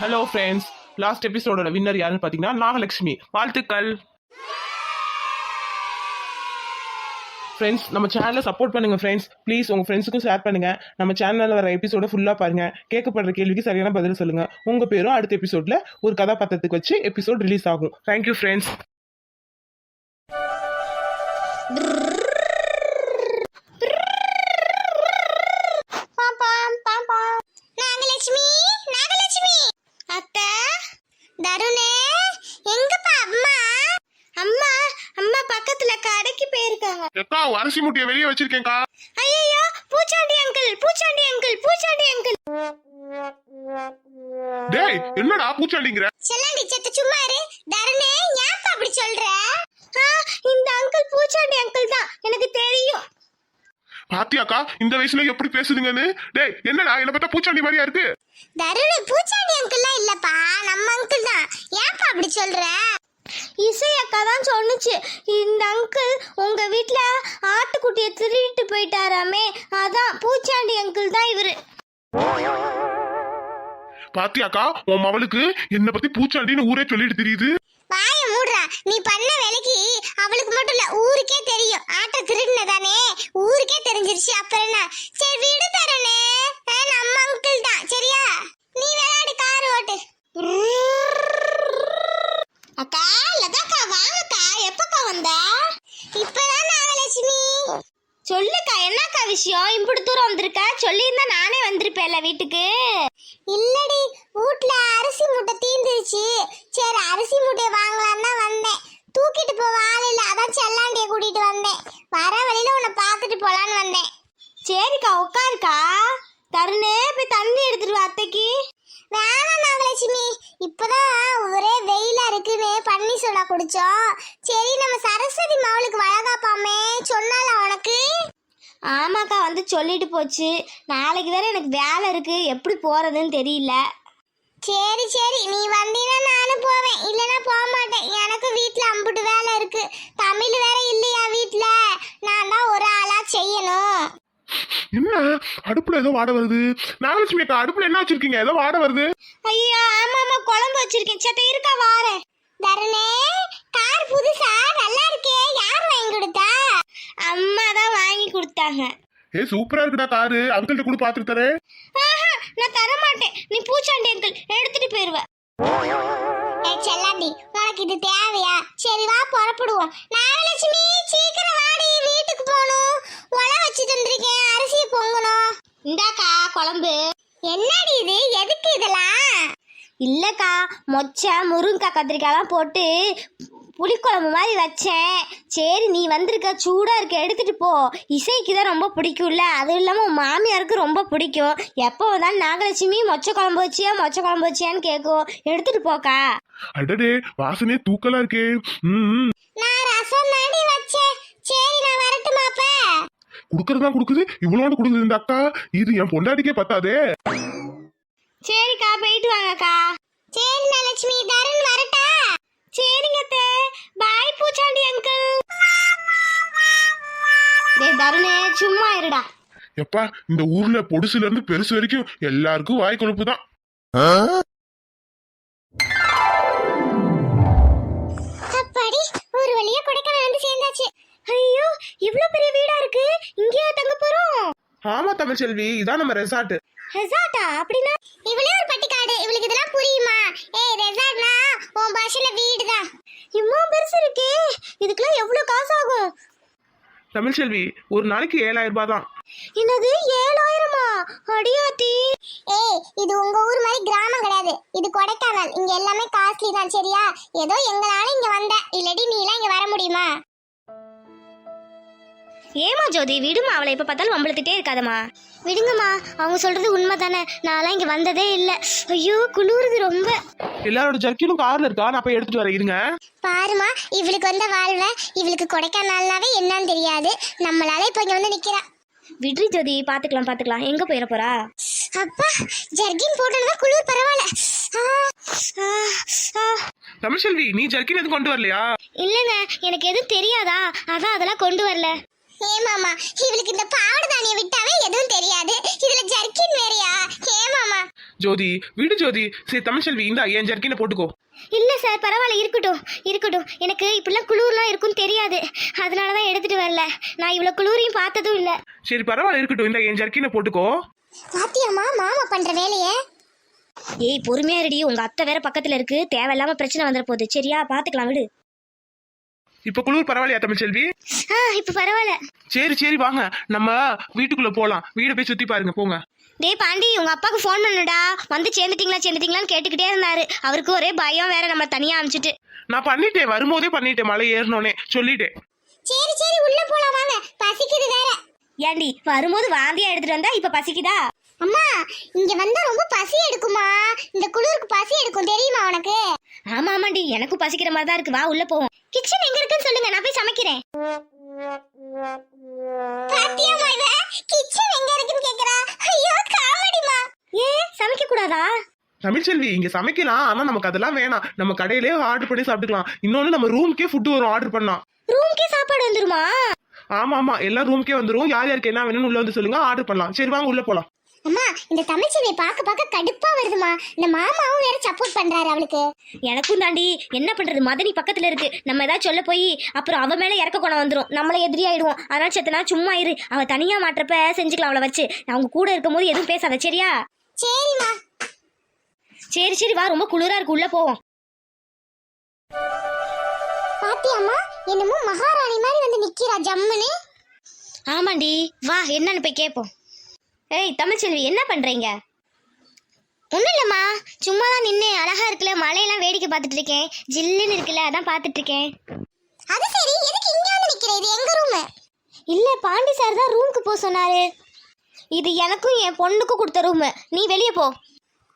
Hello friends last எபிசோடோட winner யாருன்னு பார்த்தீங்கன்னா நாகலட்சுமி. வாழ்த்துக்கள். ஃப்ரெண்ட்ஸ் நம்ம சேனலை சப்போர்ட் பண்ணுங்கள் ஃப்ரெண்ட்ஸ் ப்ளீஸ் உங்கள் ஃப்ரெண்ட்ஸுக்கும் ஷேர் பண்ணுங்கள் நம்ம சேனலில் வர எபிசோட ஃபுல்லாக பாருங்கள் கேட்கப்படுற கேள்விக்கு சரியான பதில் சொல்லுங்கள் உங்கள் பேரும் அடுத்த எபிசோடில் ஒரு கதாபாத்திரத்துக்கு வச்சு எபிசோட் ரிலீஸ் ஆகும். தேங்க்யூ ஃப்ரெண்ட்ஸ் தருணே எங்கப்பா அம்மா? அம்மா அம்மா பக்கத்துல கடைக்கு போயிருக்காங்க. எக்கா அரிசி முட்டையை வெளியே வச்சிருக்கேன்க்கா. ஐயோ பூச்சாண்டி அங்கிள் பூச்சாண்டி அங்கிள் பூச்சாண்டி அங்கிள். டேய் என்னடா பூச்சாண்டிங்கிற? செல்லாண்டி செத்த சும்மா இரு. தருணே ஏன்ப்பா அப்படி சொல்ற? இந்த அங்கிள் பூச்சாண்டி அங்கிள் தான். எனக்கு தெரியும். பாத்தியாக்கா இந்த வயசுல எப்படி பேசுதுங்கன்னு? டேய் என்னடா என்ன பார்த்தா பூச்சாண்டி மாதிரியா இருக்கு? தருண் பூச்சாண்டி அங்கிள்லாம் இல்லப்பா. நம்ம அங்கிள் தான். ஏன்ப்பா அப்படி சொல்ற? இசை அக்கா தான் சொன்னுச்சு. இந்த அங்கிள் உங்க வீட்ல ஆட்டுக்குட்டியை திருடிட்டு போயிட்டாராமே. அதான் பூச்சாண்டி அங்கிள் தான் இவரு. பாத்தியாக்கா உன் மவளுக்கு என்ன பத்தி பூச்சாண்டின்னு ஊரே சொல்லிட்டு தெரியுது. வாய மூடுறா. நீ பண்ண வேலைக்கு அவளுக்கு மட்டும் இல்ல ஊருக்கே தெரியும். ஆட்டை திருடினதானே? ஊருக்கே தெரிஞ்சிருச்சு. அப்புறம் என்ன? சரி விடு தரனே நம்ம அங்கிள் தான் சரியா நீ விளையாடு கார் ஓட்டு அக்கா லதாக்கா வாங்கக்கா எப்பக்கா வந்த இப்பதான் நாகலட்சுமி சொல்லுக்கா என்னக்கா விஷயம் இப்படி தூரம் வந்திருக்க சொல்லியிருந்தா நானே வந்திருப்பேன்ல வீட்டுக்கு இல்லடி வீட்ல அரிசி மூட்டை தீந்துருச்சு சரி மூட்டையை வாங்கலான்னு தான் வந்தேன். தூக்கிட்டு போக ஆள் இல்ல. அதான் செல்லாண்டிய கூட்டிட்டு வந்தேன். வர வழியில உன்னை பார்த்துட்டு போலான்னு வந்தேன். சரிக்கா உட்காருக்கா. தருணே போய் தண்ணி எடுத்துட்டு வா அத்தைக்கு. வேணாம் நாகலட்சுமி இப்பதான் ஒரே வெயிலா இருக்குன்னு பன்னி சோடா குடிச்சோம். சரி நம்ம சரஸ்வதி மவளுக்கு வளகாப்பாமே சொன்னால உனக்கு? ஆமாக்கா வந்து சொல்லிட்டு போச்சு. நாளைக்கு வேற எனக்கு வேலை இருக்கு. எப்படி போறதுன்னு தெரியல. சரி சரி. நீ வந்தீன்னா நானும் போவேன். இல்லைன்னா போக மாட்டேன். எனக்கு வீட்ல அம்புட்டு வேலை இருக்கு. தமிழ் வேற இல்லையா வீட்ல? நான் தான் ஒரு ஆளா செய்யணும். என்ன? அடுப்புல ஏதோ வாட வருது. நாகலட்சுமி அக்கா அடுப்புல என்ன வச்சிருக்கீங்க? ஏதோ வாட வருது. ஐயோ ஆமா ஆமா குழம்பு வச்சிருக்கேன். சத்த இருக்கா வாரேன் தரணே கார் புதுசா? நல்லா இருக்கே. யார் வாங்கி கொடுத்தா? அம்மா தான் வாங்கி கொடுத்தாங்க. ஏ சூப்பரா இருக்குடா காரு. அங்கிள்கிட்ட கூட பாத்துட்டு தரேன். நான் தர மாட்டேன் நீ பூச்சாண்டி அங்கிள் எடுத்துட்டு போயிருவ. செல்லாண்டி உனக்கு இது தேவையா? சரி வா புறப்படுவோம். நாகலட்சுமி சீக்கிரம் வாடி வீட்டுக்கு போகணும். உல வச்சு தந்திருக்கேன் அரிசி பொங்கணும். இந்தாக்கா குழம்பு. என்னடி இது? எதுக்கு இதெல்லாம்? இல்லக்கா மொச்சை முருங்கக்காய் கத்திரிக்காய்லாம் போட்டு புளிக்குழம்பு மாதிரி வச்சேன். சரி நீ வந்திருக்க சூடா இருக்க எடுத்துட்டு போ. இசைக்கு தான் ரொம்ப பிடிக்கும்ல. அதுவும் இல்லாமல் மாமியாருக்கு ரொம்ப பிடிக்கும். எப்போ வந்தாலும் நாகலட்சுமி மொச்சை குழம்பு வச்சியா மொச்சை குழம்பு வச்சியான்னு கேட்கும் எடுத்துட்டு போக்கா. அடடே வாசனே தூக்கலா இருக்கே. ம் நான் ரசம் தாண்டி வச்சேன். சரி நான் வரட்டுமா அப்ப குடுக்கறதா குடுக்குது? இவ்வளோண்டு குடுக்குது இந்த அக்கா. இது என் பொண்டாட்டிக்கே பத்தாதே. சரிக்கா போயிட்டு வாங்கக்கா. சரி நலட்சுமி தருண் வரட்டா. சரிங்க அத்தை. பாய் பூச்சாண்டி அங்கிள் டேய் தருணே சும்மா இருடா. எப்பா இந்த ஊர்ல பொடுசுல இருந்து பெருசு வரைக்கும் எல்லாருக்கும் வாய் கொழுப்பு தான் அப்பாடி ஒரு வழியா கொடைக்கானல் வந்து சேர்ந்தாச்சு. ஐயோ இவ்ளோ பெரிய வீடா இருக்கு. இங்கேயா தங்க போறோம்? ஆமா தமிழ்செல்வி இதான் நம்ம ரெசார்ட் ரெசார்ட்டா அப்படின்னா இவளே ஒரு பட்டிக்காடு. இவளுக்கு இதெல்லாம் புரியுமா? ஏய் ரெசார்ட்னா உன் பாஷையில வீடு தான் இம்மா பெருசு இருக்கே. இதுக்கெல்லாம் எவ்வளவு காசு ஆகும் தமிழ்செல்வி ஒரு நாளைக்கு ஏழாயிரம் ரூபாய் தான். என்னது ஏழாயிரமா? அடியாத்தி. ஏய் இது உங்க ஊர் மாதிரி கிராமம் கிடையாது. இது கொடைக்கானல். இங்க எல்லாமே காஸ்ட்லி தான் சரியா? ஏதோ எங்களால இங்க வந்த இல்லடி நீ எல்லாம் இங்க வர முடியுமா? ஏமா ஜோதி விடுமா அவளை எப்ப பார்த்தாலும் வம்பளத்துட்டே இருக்காதம்மா. விடுங்கம்மா அவங்க சொல்றது உண்மை தானே நான்லாம் இங்க வந்ததே இல்ல. ஐயோ குளிருது ரொம்ப. எல்லாரோட ஜர்க்கினும் கார்ல இருக்கா? நான் போய் எடுத்துட்டு வரேன் இருங்க. பாருமா இவளுக்கு வந்த வாழ்வை இவளுக்கு கொடைக்கானல்னாவே என்னன்னு தெரியாது. நம்மளால இப்ப இங்க வந்து நிக்கிறா. விட்ரி ஜோதி பாத்துக்கலாம் பாத்துக்கலாம். எங்க போயிட போறா? அப்பா ஜர்கின் போட்டோம்னா குளிர் பரவாயில்ல. ஆ, ஆ, ஆ. தமிழ்செல்வி நீ ஜர்க்கின் எதுவும் கொண்டு வரலையா? இல்லங்க எனக்கு எதுவும் தெரியாதா? அதான் அதெல்லாம் கொண்டு வரல. ஏமாமா இவளுக்கு இந்த பாவாடை தானிய விட்டாவே எதுவும் தெரியாது. இதுல ஜர்க்கின் வேறயா? ஏமாமா ஜோதி விடு ஜோதி. சரி தமிழ்ச்செல்வி இந்த என் ஜர்க்கினை போட்டுக்கோ. இல்ல சார் பரவாயில்ல இருக்கட்டும் இருக்கட்டும். எனக்கு இப்படிலாம் குளிர்லாம் இருக்கும்னு தெரியாது. அதனால தான் எடுத்துட்டு வரல. நான் இவ்வளோ குளிரையும் பார்த்ததும் இல்ல. சரி பரவாயில்ல இருக்கட்டும். இந்த என் ஜர்க்கினை போட்டுக்கோ. பாத்தியாம்மா மாமா பண்ற வேலைய? ஏய் பொறுமையா ரெடி உங்க அத்தை வேற பக்கத்துல இருக்கு. தேவையில்லாம பிரச்சனை வந்துட போகுது. சரியா பாத்துக்கலாம் விடு. இப்ப குளிர் பரவாயில்லையா தமிழ்ச்செல்வி ஆ இப்ப பரவாயில்ல. சரி சரி வாங்க. நம்ம வீட்டுக்குள்ள போலாம். வீடை போய் சுத்தி பாருங்க போங்க. டேய் பாண்டி உங்க அப்பாவுக்கு ஃபோன் பண்ணுடா. வந்து சேர்ந்துட்டீங்களா சேர்ந்துட்டீங்களான்னு கேட்டுக்கிட்டே இருந்தாரு. அவருக்கு ஒரே பயம் வேற நம்ம தனியா அனுப்பிச்சிட்டு நான் பண்ணிட்டேன் வரும்போதே பண்ணிட்டேன் மலை ஏறினோனே. சொல்லிட்டேன். சரி சரி உள்ள போலாம் வாங்க. பசிக்குது வேற. ஏண்டி வரும்போது வாந்தியா எடுத்துட்டு வந்தா இப்ப பசிக்குதா? அம்மா இங்க வந்தா ரொம்ப பசி எடுக்குமா? இந்த குளிருக்கு பசி எடுக்கும் தெரியுமா உனக்கு? ஆமா ஆமாண்டி. எனக்கும் பசிக்கிற மாதிரி தான் இருக்கு. வா உள்ள போவோம். கிச்சன் எங்க இருக்குன்னு சொல்லுங்க நான் போய் சமைக்கிறேன். பாத்தியாமா இவ கிச்சன் எங்க இருக்குன்னு கேக்குறா. ஐயோ காமெடிமா ஏன் சமைக்க கூடாதா தமிழ்ச்செல்வி இங்க சமைக்கலாம். ஆனா நமக்கு அதெல்லாம் வேணாம். நம்ம கடையிலே ஆர்டர் பண்ணி சாப்பிட்டுக்கலாம். இன்னொன்னு நம்ம ரூம்க்கே ஃபுட் வரும் ஆர்டர் பண்ணா ரூம்க்கே சாப்பாடு வந்துருமா? ஆமா ஆமா. எல்லாம் ரூம்க்கே வந்துரும். யார் யாருக்கு என்ன வேணும்னு உள்ள வந்து சொல்லுங்க. ஆர்டர் பண்ணலாம். சரி வாங்க உள்ள போலாம். அம்மா இந்த தமிழ்ச்செல்வியை பார்க்க பார்க்க கடுப்பா வருதுமா இந்த மாமாவும் வேற சப்போர்ட் பண்றாரு அவளுக்கு. எனக்கும் தாண்டி என்ன பண்றது? மதனி பக்கத்துல இருக்கு. நம்ம ஏதாவது சொல்ல போய் அப்புறம் அவ மேல இறக்க குணம் வந்துரும். நம்மள எதிரி ஆயிடுவோம். அதனால செத்தனா சும்மா இரு. அவ தனியா மாற்றப்ப செஞ்சுக்கலாம் அவளை வச்சு. அவங்க கூட இருக்கும் போது எதுவும் பேசாத சரியா? சரிம்மா. சரி சரி வா. ரொம்ப குளிரா இருக்கு. உள்ள போவோம். பாத்தியாம்மா? என்னமோ மகாராணி மாதிரி வந்து நிக்கிறா ஜம்முன்னு. ஆமாண்டி. வா என்னன்னு போய் கேட்போம் ஏய் தமிழ்ச்செல்வி என்ன பண்றீங்க? ஒன்றும் இல்லைம்மா. சும்மா தான் நின்று அழகா இருக்குல்ல மலையெல்லாம் வேடிக்கை பார்த்துட்டு இருக்கேன். ஜில்லுன்னு இருக்குல்ல அதான் பார்த்துட்டு இருக்கேன். அது சரி எதுக்கு இங்க வந்து நிக்கிற? இது எங்க ரூம் இல்லை பாண்டி சார் தான் ரூமுக்கு போக சொன்னாரு. இது எனக்கும் என் பொண்ணுக்கும் கொடுத்த ரூமு நீ வெளியே போ.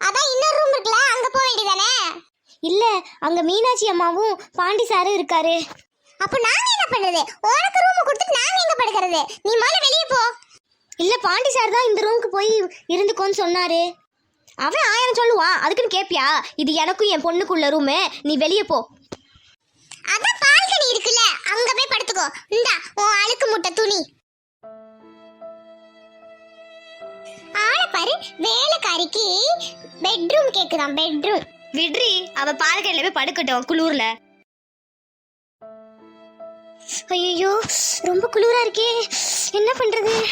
அதான் இன்னொரு ரூம் இருக்குல்ல அங்க போக வேண்டியதானே இல்லை அங்கே மீனாட்சி அம்மாவும் பாண்டி சாரும் இருக்காரு. அப்ப நாங்க என்ன பண்றது உனக்கு ரூம் கொடுத்துட்டு நாங்க எங்க படுக்கிறது? நீ முதல்ல வெளிய போ. இல்லை பாண்டி சார் தான் இந்த ரூமுக்கு போய் இருந்துக்கோன்னு சொன்னாரு. அவன் ஆயிரம் சொல்லுவான் அதுக்குன்னு கேட்பியா இது எனக்கும் என் பொண்ணுக்குள்ள ரூமு நீ வெளியே போ. அதான் பால்கனி இருக்குல்ல அங்க போய் படுத்துக்கோ. இந்தா உன் அழுக்கு முட்டை துணி. ஆள பாரு வேலைக்காரிக்கு பெட்ரூம் கேக்குதான் பெட்ரூம் விட்ரி அவ பால்கனில போய் படுக்கட்டும் குளூர்ல. ஐயோ ரொம்ப குளிரா இருக்கே. என்ன பண்றது?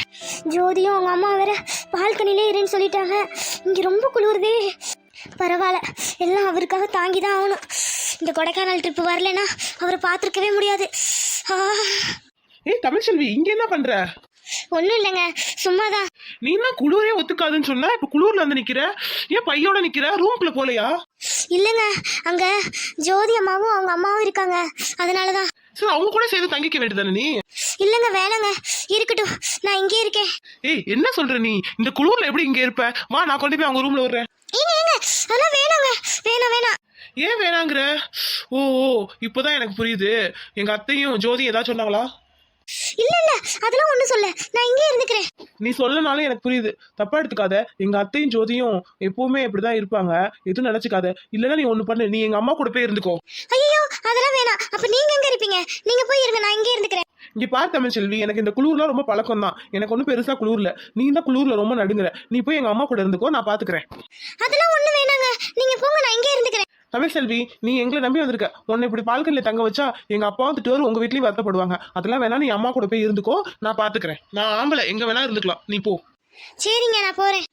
ஜோதியும் அவங்க அம்மா வேற பால்கனிலே இருன்னு சொல்லிட்டாங்க. இங்க ரொம்ப குளிருதே. பரவாயில்ல எல்லாம் அவருக்காக தாங்கி தான் ஆகணும். இந்த கொடைக்கானல் ட்ரிப் வரலனா அவரை பார்த்துருக்கவே முடியாது. ஆ. ஏய் தமிழ்ச்செல்வி இங்க என்ன பண்ற? ஒன்றும் இல்லைங்க சும்மாதான். நீ என்ன குளிரே ஒத்துக்காதுன்னு சொன்னா இப்ப குளிர்ல வந்து நிக்கிற? ஏன் பையோட நிக்கிற? ரூம்குள்ள போலையா? இல்லைங்க அங்க ஜோதி அம்மாவும் அவங்க அம்மாவும் இருக்காங்க. அதனால தான் சரி அவங்க கூட சேர்ந்து தங்கிக்க வேண்டியதானே நீ? இல்லைங்க வேணாங்க. இருக்கட்டும் நான் இங்கே இருக்கேன். ஏய் என்ன சொல்ற நீ? இந்த குளிர்ல எப்படி இங்க இருப்ப? வா நான் கொண்டு போய் அவங்க ரூம்ல விடுறேன். ஏங்க ஏங்க அதெல்லாம் வேணாங்க. வேணாம் வேணாம். ஏன் வேணாங்கிற? ஓ ஓ இப்போதான் எனக்கு புரியுது. எங்க அத்தையும் ஜோதியும் ஏதாவது சொன்னாங்களா? இல்ல இல்ல அதெல்லாம் ஒண்ணும் சொல்ல. நான் இங்கே இருந்துக்கிறேன். நீ சொல்லனாலும் எனக்கு புரியுது. தப்பா எடுத்துக்காத. எங்க அத்தையும் ஜோதியும் எப்பவுமே இப்படிதான் இருப்பாங்க. எதுவும் நினைச்சுக்காத. இல்லைன்னா நீ ஒண்ணு பண்ணு. நீ எங்க அம்மா கூட போய் இருந்துக்கோ. ஐயோ அதெல்லாம் வேணாம். அப்ப நீங்க எங்க இருப்பீங்க? நீங்க போய் இருங்க நான் இங்கே இருந்துக்கிறேன். இங்க பார் தமிழ்ச்செல்வி எனக்கு இந்த குளிர்லாம் ரொம்ப பழக்கம் தான் எனக்கு ஒன்றும் பெருசா குளிர்ல நீ தான் குளிர்ல ரொம்ப நடுங்குற. நீ போய் எங்க அம்மா கூட இருந்துக்கோ நான் பாத்துக்கிறேன். அதெல்லாம் ஒண்ணும் வேணாங்க. நீங்க போங்க நான் இங்கே இருந்துக்கிறேன். தமிழ்செல்வி நீ எங்களை நம்பி வந்திருக்க. உன்னை இப்படி பால்கல்ல தங்க வச்சா எங்க அப்பாவும் திட்டுவாரு உங்க வீட்லயும் வருத்தப்படுவாங்க. அதெல்லாம் வேணா நீ அம்மா கூட போய் இருந்துக்கோ நான் பாத்துக்கிறேன். நான் ஆம்பளை எங்க வேணா இருந்துக்கலாம். நீ போ. சரிங்க நான் போறேன்.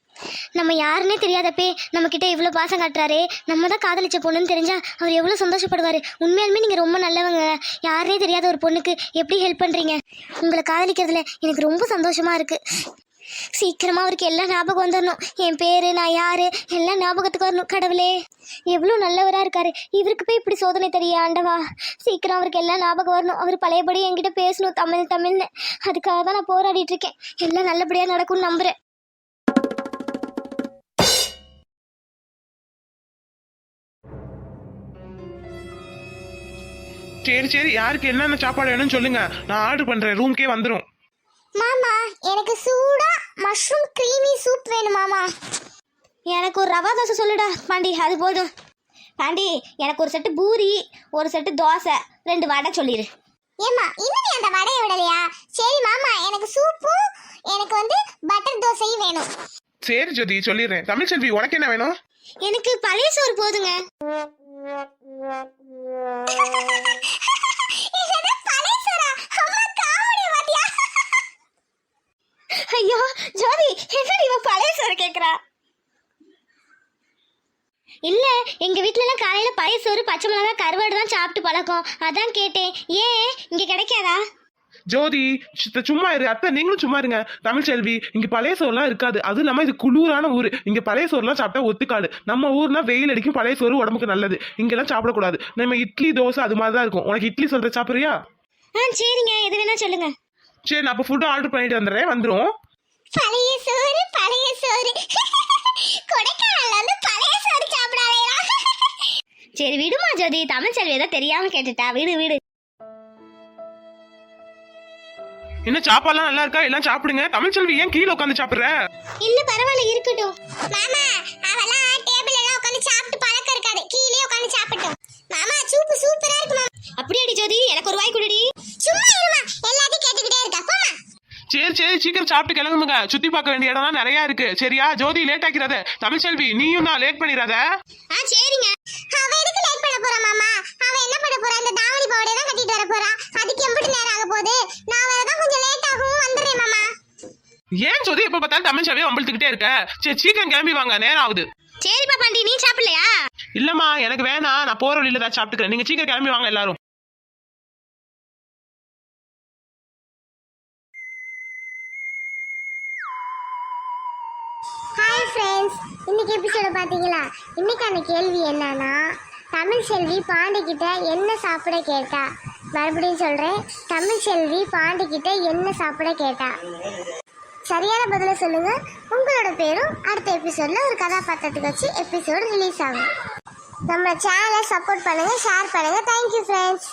நம்ம யாருன்னே தெரியாதப்பே நம்ம கிட்ட இவ்வளவு பாசம் கட்டுறாரு. நம்ம தான் காதலிச்ச பொண்ணுன்னு தெரிஞ்சா அவர் எவ்வளவு சந்தோஷப்படுவாரு. உண்மையாலுமே நீங்க ரொம்ப நல்லவங்க. யாருன்னே தெரியாத ஒரு பொண்ணுக்கு எப்படி ஹெல்ப் பண்றீங்க? உங்களை காதலிக்கிறதுல எனக்கு ரொம்ப சந்தோஷமா இருக்கு. சீக்கிரமா அவருக்கு எல்லாம் ஞாபகம் வந்துடணும் என் பேரு நான் யாரு எல்லாம் ஞாபகத்துக்கு வரணும் கடவுளே. எவ்வளோ நல்லவரா இருக்காரு. இவருக்கு போய் இப்படி சோதனை தெரிய ஆண்டவா. சீக்கிரம் அவருக்கு எல்லாம் ஞாபகம் வரணும். அவர் பழையபடி என்கிட்ட பேசணும் தமிழ் தமிழ்னு. அதுக்காக தான் நான் போராடிட்டு இருக்கேன். எல்லாம் நல்லபடியா நடக்கும்னு நம்புறேன். சரி சரி. யாருக்கு என்னென்ன சாப்பாடு வேணும்னு சொல்லுங்க. நான் ஆர்டர் பண்றேன். ரூம்க்கே வந்துரும். மாமா எனக்கு சூடா மஷ்ரூம் க்ரீமி சூப் வேணும் மாமா. எனக்கு ஒரு ரவா தோசை சொல்லுடா பாண்டி அது போதும். பாண்டி எனக்கு ஒரு செட்டு பூரி ஒரு செட்டு தோசை ரெண்டு வடை சொல்லிடு ஏம்மா இன்னும் நீ அந்த வடையை விடலையா? சரி மாமா எனக்கு சூப்பும் எனக்கு வந்து பட்டர் தோசையும் வேணும். சரி ஜோதி சொல்லிடுறேன். தமிழ்ச்செல்வி உனக்கு என்ன வேணும்? எனக்கு பழைய சோறு போதுங்க. ஐயோ ஜோதி என்னடி இவ பழைய சோறு கேக்குறா? இல்ல எங்க வீட்ல எல்லாம் காலையில பழைய சோறு பச்சை மிளகாய் கருவாடு தான் சாப்பிட்டு பழக்கம். அதான் கேட்டேன். ஏன்? இங்க கிடைக்காதா? ஜோதி சித்த சும்மா இரு. அத்தை நீங்களும் சும்மா இருங்க. தமிழ்ச்செல்வி இங்க பழைய சோறுலாம் இருக்காது. அதுவும் இல்லாம இது குளிரான ஊர். இங்க பழைய சோறுலாம் சாப்பிட்டா ஒத்துக்காது. நம்ம ஊர்னா வெயில் அடிக்கும் பழைய சோறு உடம்புக்கு நல்லது. இங்கெல்லாம் சாப்பிடக்கூடாது. நம்ம இட்லி தோசை அது மாதிரி தான் இருக்கும். உனக்கு இட்லி சொல்ற சாப்பிடுறியா? ஆ சரிங்க. எது வேணா சொல்லுங்க. சரி நான் அப்போ ஃபுட்டு ஆர்டர் பண்ணிட்டு வந்துடுறேன். வந்துடும் பழைய சோறு பழைய சோறு. கொடைக்கானல்ல வந்து பழைய சோறு சாப்பிடாதேடா சரி விடுமா ஜோதி. தமிழ் செல்வி ஏதோ தெரியாம கேட்டுட்டா. விடு விடு. என்ன சாப்பாடுலாம் நல்லா இருக்கா? எல்லாம் சாப்பிடுங்க. தமிழ்ச்செல்வி ஏன் கீழே உட்காந்து சாப்பிடுற? இல்ல பரவாயில்ல இருக்கட்டும். மாமா அவெல்லாம் டேபிள் எல்லாம் உட்கார்ந்து சாப்பிட்டு பழக்கம் இருக்காது கீழே உட்கார்ந்து சாப்பிட்டோம் மாமா சூப்பு சூப்பரா இருக்கு மாமா அப்படியாடி ஜோதி எனக்கு ஒரு வாய் குடுடி சும்மா இருமா எல்லாத்தையும் கேட்டுக்கிட்டே இருக்கா போமா சரி சரி சீக்கிரம் சாப்பிட்டு கிளம்புங்க. சுத்தி பார்க்க வேண்டிய இடம்லாம் நிறைய இருக்கு. சரியா? ஜோதி லேட் ஆக்கிறாத. தமிழ்ச்செல்வி நீயும் நான் லேட் பண்ணிடாத ஆ சரிங்க. அவ எதுக்கு லேட் பண்ண போறா மாமா? அவ என்ன பண்ண போறா? இந்த தாவணி பாவடை தான் கட்டிட்டு வர போறா. அதுக்கு எம்பிட்டு நேரம் ஆக போகுது. நான் வரதான் கொஞ்சம் லேட் ஆகும் வந்துடுறேன் மாமா. ஏன் ஜோதி எப்ப பார்த்தாலும் தமிழ்ச்செல்வி அம்பளத்துக்கிட்டே இருக்க? சரி சீக்கிரம் கிளம்பி வாங்க. நேரம் ஆகுது. சரிப்பா பாண்டி நீ சாப்பிடலையா? இல்லம்மா எனக்கு வேணாம். நான் போற வழியில தான் சாப்பிட்டுக்கிறேன். நீங்க சீக்கிரம் கிளம்பி வாங்க எல்லாரும். இன்னைக்கு எபிசோட பார்த்தீங்களா இன்னைக்கான கேள்வி என்னன்னா தமிழ் செல்வி பாண்டிக்கிட்ட என்ன சாப்பிட கேட்டா? மறுபடியும் சொல்கிறேன் தமிழ் செல்வி பாண்டிக்கிட்ட என்ன சாப்பிட கேட்டா? சரியான பதிலை சொல்லுங்கள் உங்களோட பேரும் அடுத்த எபிசோடில் ஒரு கதாபாத்திரத்துக்கு வச்சு எபிசோடு ரிலீஸ் ஆகும். நம்ம சேனலை சப்போர்ட் பண்ணுங்க ஷேர் பண்ணுங்கள் தேங்க்யூ ஃப்ரெண்ட்ஸ்